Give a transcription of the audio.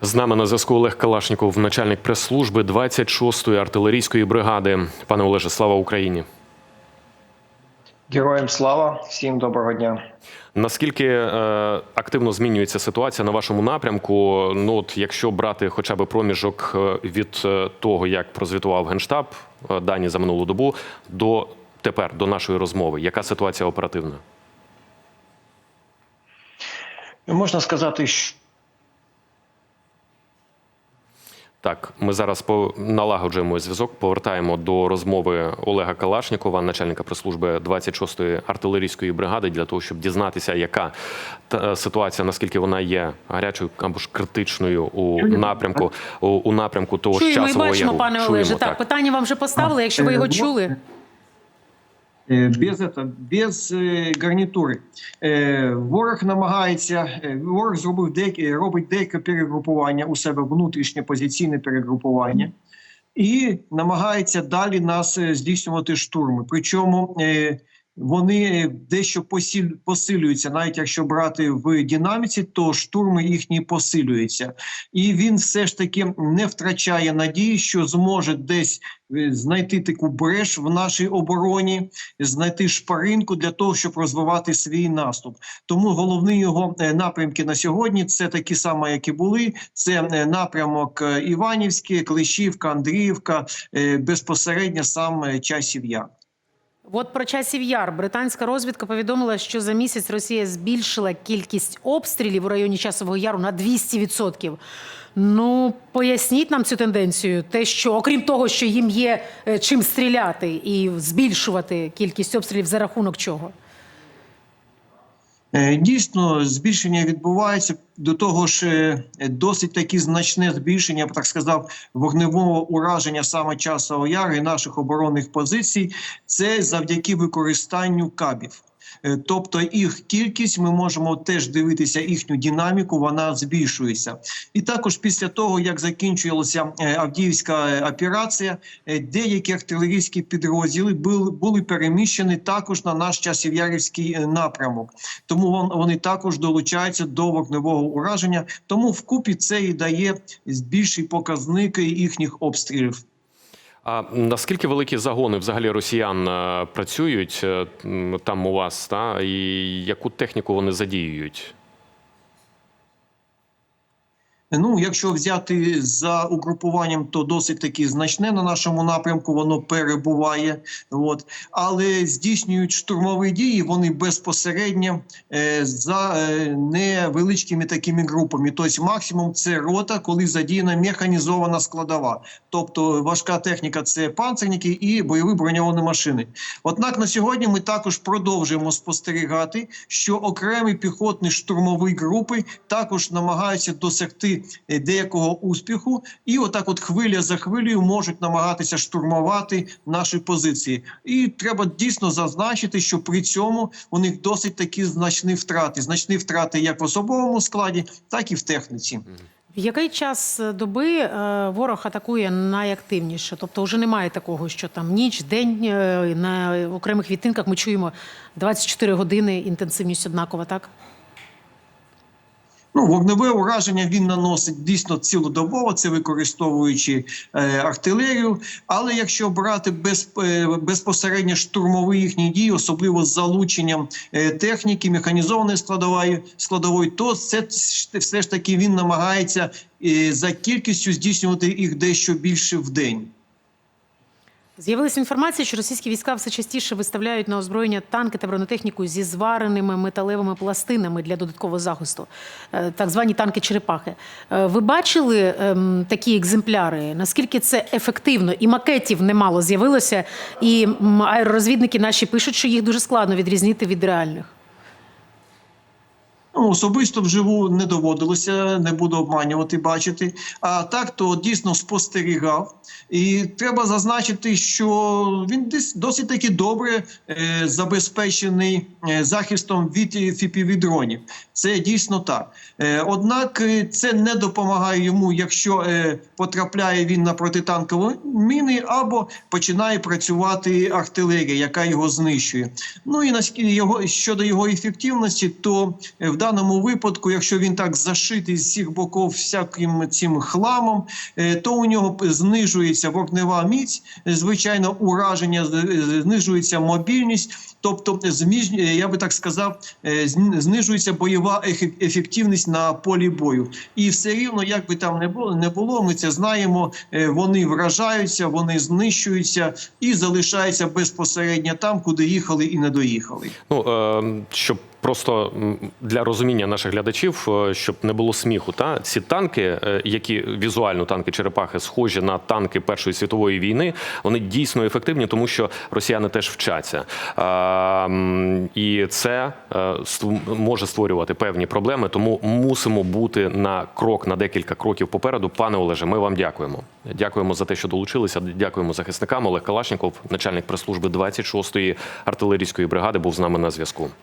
З нами на зв'язку Олег Калашніков, начальник прес-служби 26-ї артилерійської бригади. Пане Олеже, слава Україні! Героям слава, всім доброго дня. Наскільки е, активно змінюється ситуація на вашому напрямку? Ну от якщо брати хоча б проміжок е, від е, того, як прозвітував генштаб е, дані за минулу добу, до тепер до нашої розмови, яка ситуація оперативна? Можна сказати, що Так, ми зараз по- налагоджуємо зв'язок, повертаємо до розмови Олега Калашнікова, начальника прес-служби 26-ї артилерійської бригади, для того, щоб дізнатися, яка та, ситуація, наскільки вона є гарячою або ж критичною у напрямку у, у напрямку того ж часового бачимо, яру. пане Чуємо, Олеже. Так, питання вам вже поставили. Якщо ви його чули, Е, Без это, без е, гарнітури. Е, Ворог намагається, е, ворог зробив деякі, робить деяке перегрупування у себе внутрішнє позиційне перегрупування і намагається далі нас е, здійснювати штурми. Причому е, вони дещо посилюються, навіть якщо брати в динаміці, то штурми їхні посилюються. І він все ж таки не втрачає надії, що зможе десь е, знайти таку бреш в нашій обороні, знайти шпаринку для того, щоб розвивати свій наступ. Тому головні його е, напрямки на сьогодні це такі самі, як і були. Це е, напрямок Іванівський, Клещівка, Андріївка, безпосередньо сам часів яр. От про часів яр британська розвідка повідомила, що за місяць Росія збільшила кількість обстрілів у районі часового яру на 200%. Ну поясніть нам цю тенденцію, те, що окрім того, що їм є е, чим стріляти і збільшувати кількість обстрілів за рахунок чого. Е, Дійсно, збільшення відбувається до того ж, е, досить таки значне збільшення, так сказав, вогневого ураження саме часу яру і наших оборонних позицій. Це завдяки використанню кабів. Е, Тобто їх кількість ми можемо теж дивитися їхню динаміку, вона збільшується. І також після того, як закінчувалася е, Авдіївська е, операція, деякі артилерійські підрозділи були, були переміщені також на наш часів'ярівський напрямок. Тому вони також долучаються до вогневого ураження. Тому вкупі це і дає більший показник їхніх обстрілів. А наскільки великі загони взагалі росіян е, працюють е, там у вас, та і яку техніку вони задіюють? Ну, якщо взяти за угрупуванням, то досить таки значне на нашому напрямку воно перебуває. От. Але здійснюють штурмові дії вони безпосередньо е, за е, невеличкими такими групами. Тобто максимум це рота, коли задіяна механізована складова. Тобто важка техніка це панцерники і бойові броньовані машини. Однак на сьогодні ми також продовжуємо спостерігати, що окремі піхотні штурмові групи також намагаються досягти е, деякого успіху, і отак, от хвиля за хвилею, можуть намагатися штурмувати наші позиції. І треба дійсно зазначити, що при цьому у них досить такі значні втрати. Значні втрати як в особовому складі, так і в техніці. В який час доби е, ворог атакує найактивніше? Тобто, вже немає такого, що там ніч, день е, на окремих відтинках ми чуємо 24 години інтенсивність однакова, так? Ну, вогневе ураження він наносить дійсно цілодобово, це використовуючи е, артилерію. Але якщо брати без, е, безпосередньо штурмові їхні дії, особливо з залученням е, техніки, механізованої складової, складової, то це все ж таки він намагається е, за кількістю здійснювати їх дещо більше в день. З'явилася інформація, що російські війська все частіше виставляють на озброєння танки та бронетехніку зі звареними металевими пластинами для додаткового захисту, е, так звані танки черепахи. Е, Ви бачили ем, такі екземпляри? Наскільки це ефективно? І макетів немало з'явилося, і аеророзвідники наші пишуть, що їх дуже складно відрізнити від реальних. Особисто вживу не доводилося, не буду обманювати, бачити. А так то дійсно спостерігав. І треба зазначити, що він досить таки добре е, забезпечений е, захистом від фіпівідронів. Це дійсно так. Е, однак е, це не допомагає йому, якщо е, потрапляє він на протитанкові міни, або починає працювати артилерія, яка його знищує. Ну і наскільки його щодо його ефективності, то е, в даному випадку, якщо він так зашитий з всіх боків всяким цим хламом, е, то у нього знижується вогнева міць, звичайно, ураження, знижується мобільність. Тобто, е, я би так сказав, е, знижується бойова ефективність на полі бою. І все рівно, як би там не було, ми це знаємо. Вони вражаються, вони знищуються і залишаються безпосередньо там, куди їхали і не доїхали. Ну е, щоб просто для розуміння наших глядачів, е, щоб не було сміху, та ці танки, е, які візуально танки черепахи схожі на танки Першої світової війни, вони дійсно ефективні, тому що росіяни теж вчаться. І це е, може створювати певні проблеми. Тому мусимо бути на крок на декілька кроків попереду. Пане Олеже, ми вам дякуємо. Дякуємо за те, що долучилися. Дякуємо захисникам. Олег Калашніков, начальник прес-служби 26-ї артилерійської бригади, був з нами на зв'язку.